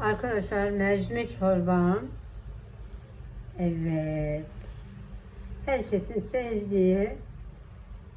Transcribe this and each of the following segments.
Arkadaşlar mercimek çorbam. Evet. Herkesin sevdiği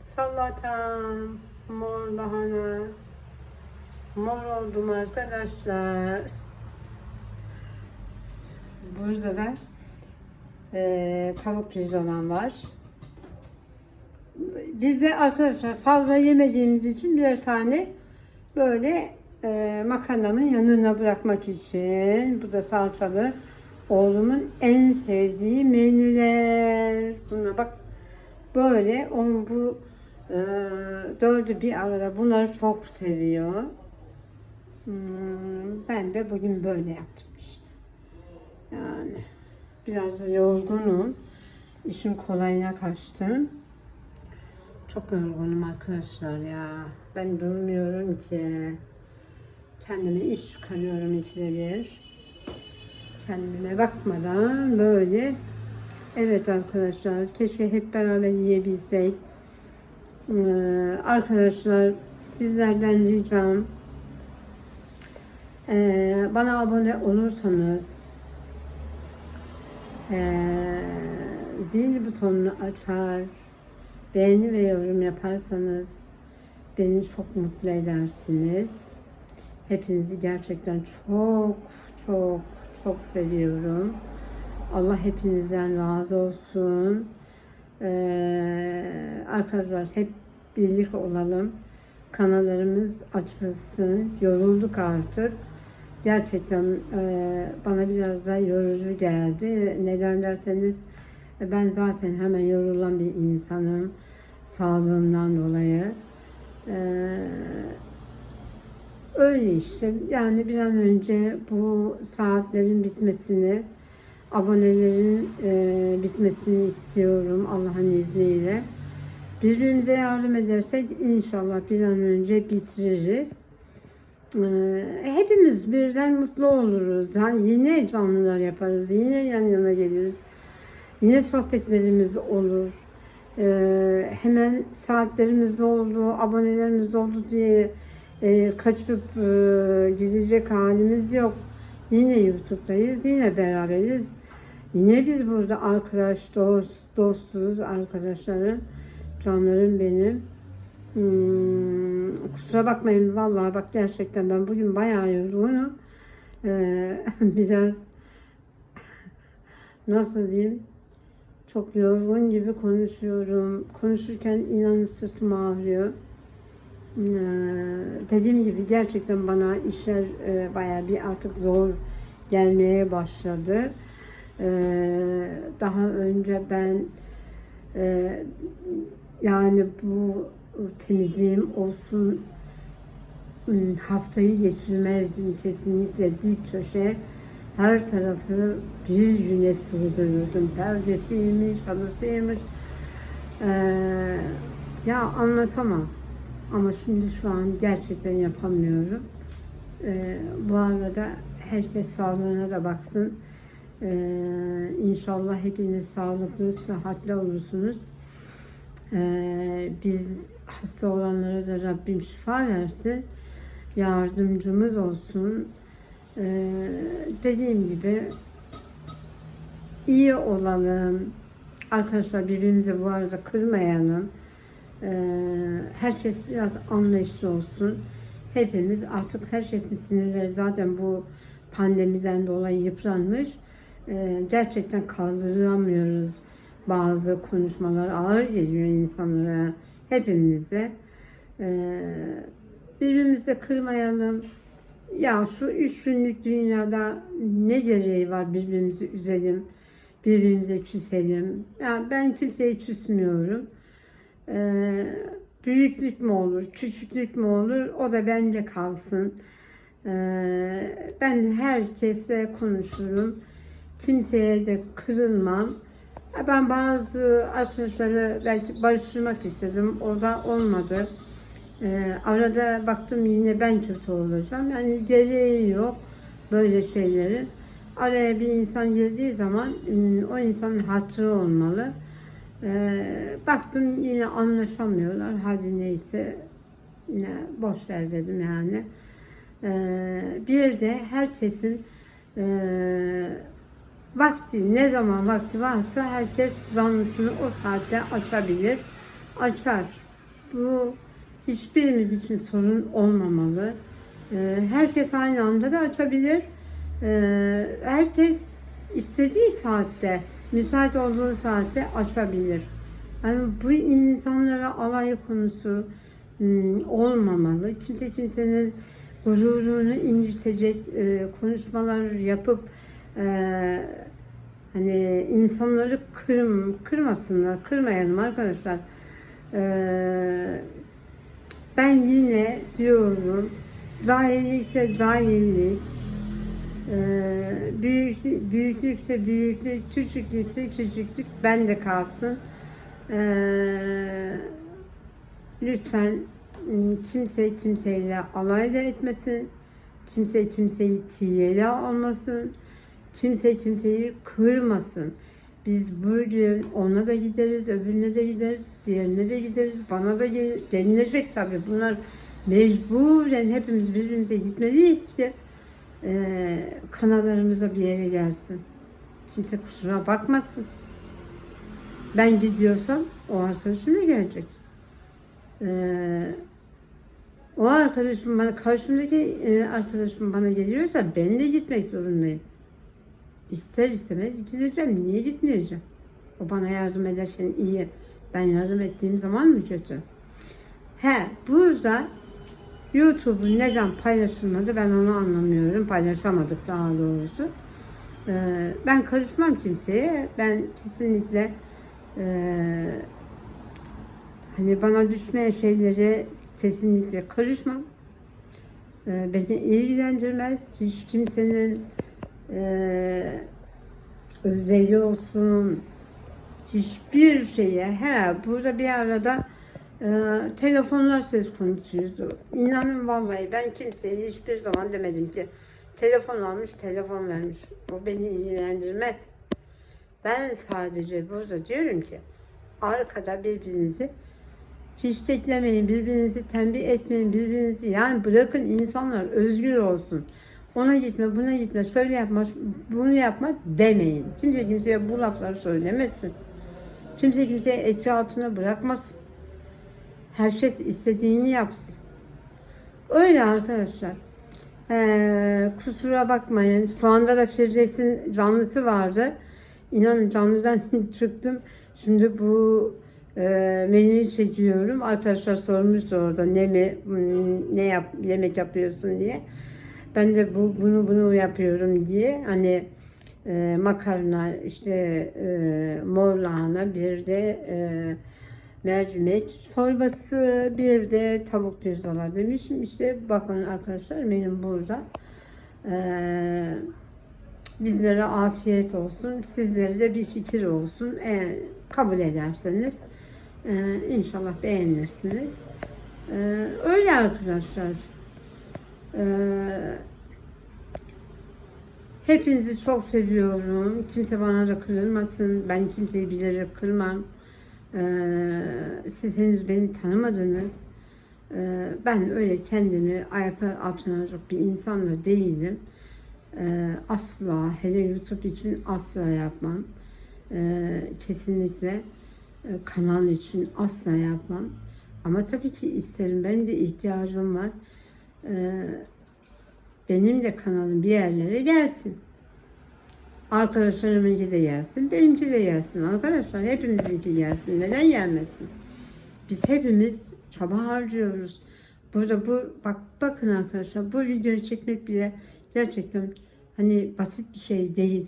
salatam, mor lahana. Mor oldum arkadaşlar. Burada da eee tavuk pirzolam var. Biz de arkadaşlar fazla yemediğimiz için birer tane böyle e, makarnanın yanına bırakmak için. Bu da salçalı. Oğlumun en sevdiği menüler. Buna bak böyle onun bu e, dördü bir arada bunları çok seviyor. Hmm, ben de bugün böyle yaptım işte. Yani biraz da yorgunum. İşin kolayına kaçtım. Çok yorgunum arkadaşlar ya. Ben durmuyorum ki. Kendime iş çıkarıyorum ikide bir. Kendime bakmadan böyle. Evet arkadaşlar keşke hep beraber yiyebilsek. Ee, arkadaşlar sizlerden ricam ee, bana abone olursanız ee, zil butonunu açar beğeni ve yorum yaparsanız beni çok mutlu edersiniz. Hepinizi gerçekten çok çok çok seviyorum. Allah hepinizden razı olsun. Ee, arkadaşlar hep birlik olalım. Kanallarımız açılsın. Yorulduk artık. Gerçekten e, bana biraz da yorucu geldi. Neden derseniz ben zaten hemen yorulan bir insanım. Sağlığımdan dolayı. Ee, öyle işte. Yani bir an önce bu saatlerin bitmesini, abonelerin e, bitmesini istiyorum Allah'ın izniyle. Birbirimize yardım edersek inşallah bir an önce bitiririz. Ee, hepimiz birden mutlu oluruz. Yani yine canlılar yaparız. Yine yan yana geliriz. Yine sohbetlerimiz olur. Ee, hemen saatlerimiz oldu, abonelerimiz oldu diye e, kaçıp e, gidecek halimiz yok. Yine YouTube'dayız, yine beraberiz. Yine biz burada arkadaş, dost, dostuz arkadaşlarım, canlarım benim. Hmm, kusura bakmayın vallahi bak gerçekten ben bugün bayağı yorgunum. Ee, biraz nasıl diyeyim çok yorgun gibi konuşuyorum. Konuşurken inanın sırtım ağrıyor. Ee, dediğim gibi gerçekten bana işler e, bayağı bir artık zor gelmeye başladı. Ee, daha önce ben e, yani bu temizliğim olsun ım, haftayı geçirmezdim kesinlikle dip köşe her tarafı bir güne sığdırırdım. Perdesiymiş, halısıymış. Ee, ya anlatamam. Ama şimdi şu an gerçekten yapamıyorum. Ee, bu arada herkes sağlığına da baksın. Ee, inşallah hepiniz sağlıklı, sıhhatli olursunuz. Ee, biz hasta olanlara da Rabbim şifa versin. Yardımcımız olsun. Ee, dediğim gibi iyi olalım. Arkadaşlar birbirimizi bu arada kırmayalım. Ee, herkes biraz anlayışlı olsun. Hepimiz artık herkesin sinirleri zaten bu pandemiden dolayı yıpranmış. Ee, gerçekten kaldıramıyoruz bazı konuşmalar ağır geliyor insanlara, hepimize. Ee, birbirimizi kırmayalım. Ya şu üç günlük dünyada ne gereği var birbirimizi üzelim, birbirimize küselim. Ya ben kimseye küsmüyorum. Ee, büyüklük mü olur, küçüklük mü olur o da bende kalsın. Ee, ben herkesle konuşurum. Kimseye de kırılmam. Ben bazı arkadaşları belki barıştırmak istedim. O da olmadı. Ee, arada baktım yine ben kötü olacağım. Yani gereği yok böyle şeylerin. Araya bir insan girdiği zaman ım, o insanın hatırı olmalı. Ee, baktım yine anlaşamıyorlar. Hadi neyse yine boş ver dedim yani. Ee, bir de herkesin e, vakti ne zaman vakti varsa herkes canlısını o saatte açabilir. Açar. Bu hiçbirimiz için sorun olmamalı. Ee, herkes aynı anda da açabilir. Ee, herkes istediği saatte, müsait olduğu saatte açabilir. Yani bu insanlara alay konusu hmm, olmamalı. Kimse kimsenin gururunu incitecek e, konuşmalar yapıp e, hani insanları kırm, kırmasınlar, kırmayalım arkadaşlar. E, ben yine diyorum cahillikse cahillik, büyük, büyüklükse büyüklük, küçüklükse küçüklük bende kalsın. E, lütfen m, kimse kimseyle alay da etmesin. Kimse kimseyi tiye almasın. Kimse kimseyi kırmasın. Biz bugün ona da gideriz, öbürüne de gideriz, diğerine de gideriz, bana da gel- denilecek tabii. Bunlar mecburen hepimiz birbirimize gitmeliyiz ki e, kanallarımıza bir yere gelsin. Kimse kusura bakmasın. Ben gidiyorsam o arkadaşım da gelecek. Ee, o arkadaşım bana, karşımdaki e, arkadaşım bana geliyorsa ben de gitmek zorundayım. İster istemez gideceğim. Niye gitmeyeceğim? O bana yardım ederken iyi. Ben yardım ettiğim zaman mı kötü? He, burada YouTube neden paylaşılmadı ben onu anlamıyorum. Paylaşamadık daha doğrusu. Ee, ben karışmam kimseye. Ben kesinlikle ee, hani bana düşmeyen şeylere kesinlikle karışmam. Ee, beni ilgilendirmez. Hiç kimsenin ee, özeli olsun hiçbir şeye he burada bir arada e, telefonlar söz konusuydu. İnanın vallahi ben kimseye hiçbir zaman demedim ki telefon almış telefon vermiş. O beni ilgilendirmez. Ben sadece burada diyorum ki arkada birbirinizi fişteklemeyin, birbirinizi tembih etmeyin, birbirinizi yani bırakın insanlar özgür olsun. Ona gitme, buna gitme, şöyle yapma, bunu yapma demeyin. Kimse kimseye bu lafları söylemesin. Kimse kimseye etki altına bırakmasın. Herkes istediğini yapsın. Öyle arkadaşlar. Ee, kusura bakmayın. Şu anda da Firdevs'in canlısı vardı. İnanın canlıdan çıktım. Şimdi bu e, menüyü çekiyorum. Arkadaşlar sormuştu orada ne mi ne yap yemek yapıyorsun diye. Ben de bu bunu bunu yapıyorum diye hani e, makarna işte e, mor lahana bir de e, mercimek çorbası bir de tavuk pirzola demişim. İşte bakın arkadaşlar benim burada. E, bizlere afiyet olsun. Sizlere de bir fikir olsun. Eğer kabul ederseniz e, inşallah beğenirsiniz. E, öyle arkadaşlar. E, hepinizi çok seviyorum. Kimse bana da kırılmasın. Ben kimseyi bilerek kırmam. E, siz henüz beni tanımadınız. E, ben öyle kendimi ayaklar altına alacak bir insan da değilim. Ee, asla hele YouTube için asla yapmam. Ee, kesinlikle e, kanal için asla yapmam. Ama tabii ki isterim. Benim de ihtiyacım var. Ee, benim de kanalım bir yerlere gelsin. Arkadaşlarımınki de gelsin. Benimki de gelsin. Arkadaşlar hepimizinki gelsin. Neden gelmesin? Biz hepimiz çaba harcıyoruz. Burada bu bak bakın arkadaşlar bu videoyu çekmek bile gerçekten hani basit bir şey değil.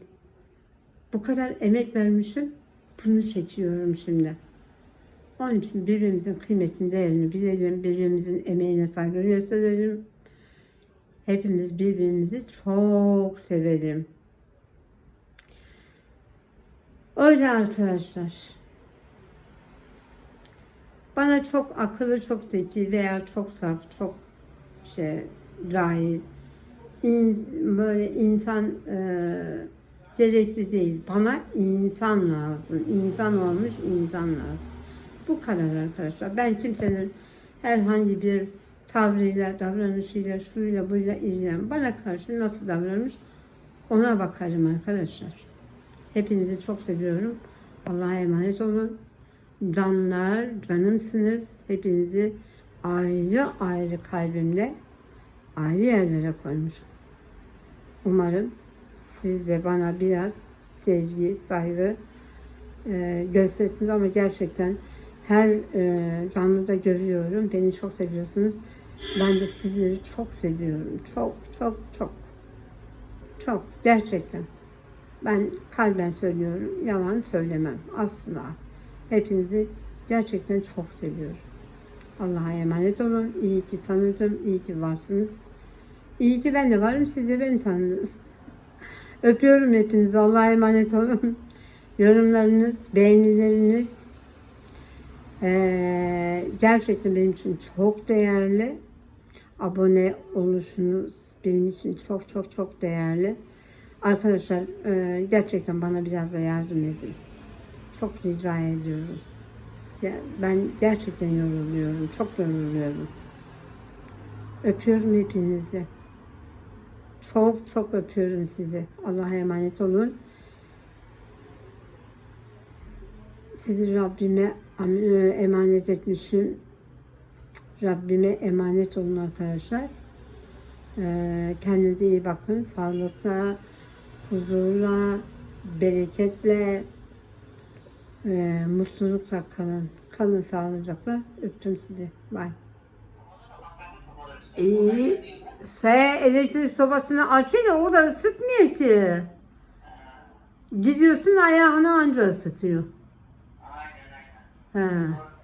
Bu kadar emek vermişim. Bunu çekiyorum şimdi. Onun için birbirimizin kıymetini, değerini bilelim. Birbirimizin emeğine saygı gösterelim. Hepimiz birbirimizi çok sevelim. Öyle arkadaşlar. Bana çok akıllı, çok zeki veya çok saf, çok şey, cahil, in, böyle insan e, gerekli değil. Bana insan lazım. İnsan olmuş insan lazım. Bu kadar arkadaşlar. Ben kimsenin herhangi bir tavrıyla, davranışıyla, şuyla, buyla ilgilen. Bana karşı nasıl davranmış ona bakarım arkadaşlar. Hepinizi çok seviyorum. Allah'a emanet olun. Canlar, canımsınız. Hepinizi ayrı ayrı kalbimde ayrı yerlere koymuşum. Umarım siz de bana biraz sevgi, saygı e, gösterirsiniz ama gerçekten her e, canlıda görüyorum. Beni çok seviyorsunuz. Ben de sizleri çok seviyorum. Çok, çok, çok. Çok, gerçekten. Ben kalben söylüyorum. Yalan söylemem. Asla. Hepinizi gerçekten çok seviyorum. Allah'a emanet olun. İyi ki tanıdım. iyi ki varsınız. İyi ki ben de varım. Siz de beni tanıdınız. Öpüyorum hepinizi. Allah'a emanet olun. Yorumlarınız, beğenileriniz eee, gerçekten benim için çok değerli. Abone oluşunuz benim için çok çok çok değerli. Arkadaşlar eee, gerçekten bana biraz da yardım edin. Çok rica ediyorum. Ben gerçekten yoruluyorum. Çok yoruluyorum. Öpüyorum hepinizi. Çok çok öpüyorum sizi. Allah'a emanet olun. Sizi Rabbime e, emanet etmişim. Rabbime emanet olun arkadaşlar. Ee, Kendinize iyi bakın. Sağlıkla, huzurla, bereketle, e, mutlulukla kalın. Kalın sağlıcakla. Öptüm sizi. Bye. İyi. Sen elektrik sobasını açınca o da ısıtmıyor ki. Gidiyorsun ayağını anca ısıtıyor. Aynen aynen. He.